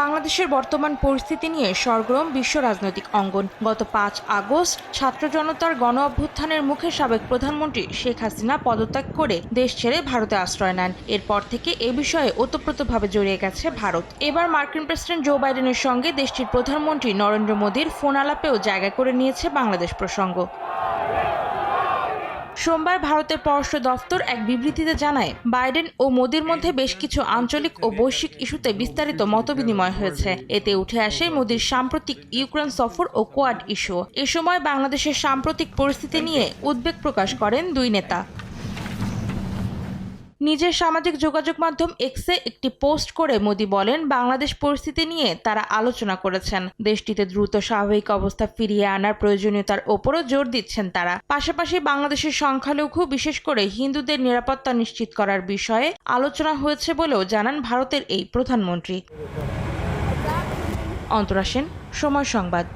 বাংলাদেশের বর্তমান পরিস্থিতি নিয়ে সরগরম বিশ্ব রাজনৈতিক অঙ্গন। গত পাঁচ আগস্ট ছাত্র জনতার গণ অভ্যুত্থানের মুখে সাবেক প্রধানমন্ত্রী শেখ হাসিনা পদত্যাগ করে দেশ ছেড়ে ভারতে আশ্রয় নেন। এরপর থেকে এ বিষয়ে ওতপ্রোতভাবে জড়িয়ে গেছে ভারত। এবার মার্কিন প্রেসিডেন্ট জো বাইডেনের সঙ্গে দেশটির প্রধানমন্ত্রী নরেন্দ্র মোদীর ফোন আলাপেও জায়গা করে নিয়েছে বাংলাদেশ প্রসঙ্গ। সোমবার ভারতের পররাষ্ট্র দফতর এক বিবৃতিতে জানায়, বাইডেন ও মোদির মধ্যে বেশ কিছু আঞ্চলিক ও বৈশ্বিক ইস্যুতে বিস্তারিত মতবিনিময় হয়েছে। এতে উঠে আসে মোদির সাম্প্রতিক ইউক্রেন সফর ও কোয়াড ইস্যু। এ সময় বাংলাদেশের সাম্প্রতিক পরিস্থিতি নিয়ে উদ্বেগ প্রকাশ করেন দুই নেতা। নিজের সামাজিক যোগাযোগ মাধ্যম এক্সে একটি পোস্ট করে মোদি বলেন, বাংলাদেশ পরিস্থিতি নিয়ে তারা আলোচনা করেছেন। দেশটিতে দ্রুত স্বাভাবিক অবস্থা ফিরিয়ে আনার প্রয়োজনীয়তার ওপরও জোর দিচ্ছেন তারা। পাশাপাশি বাংলাদেশের সংখ্যালঘু, বিশেষ করে হিন্দুদের নিরাপত্তা নিশ্চিত করার বিষয়ে আলোচনা হয়েছে বলেও জানান ভারতের এই প্রধানমন্ত্রী। অন্তরা সেন, সময় সংবাদ।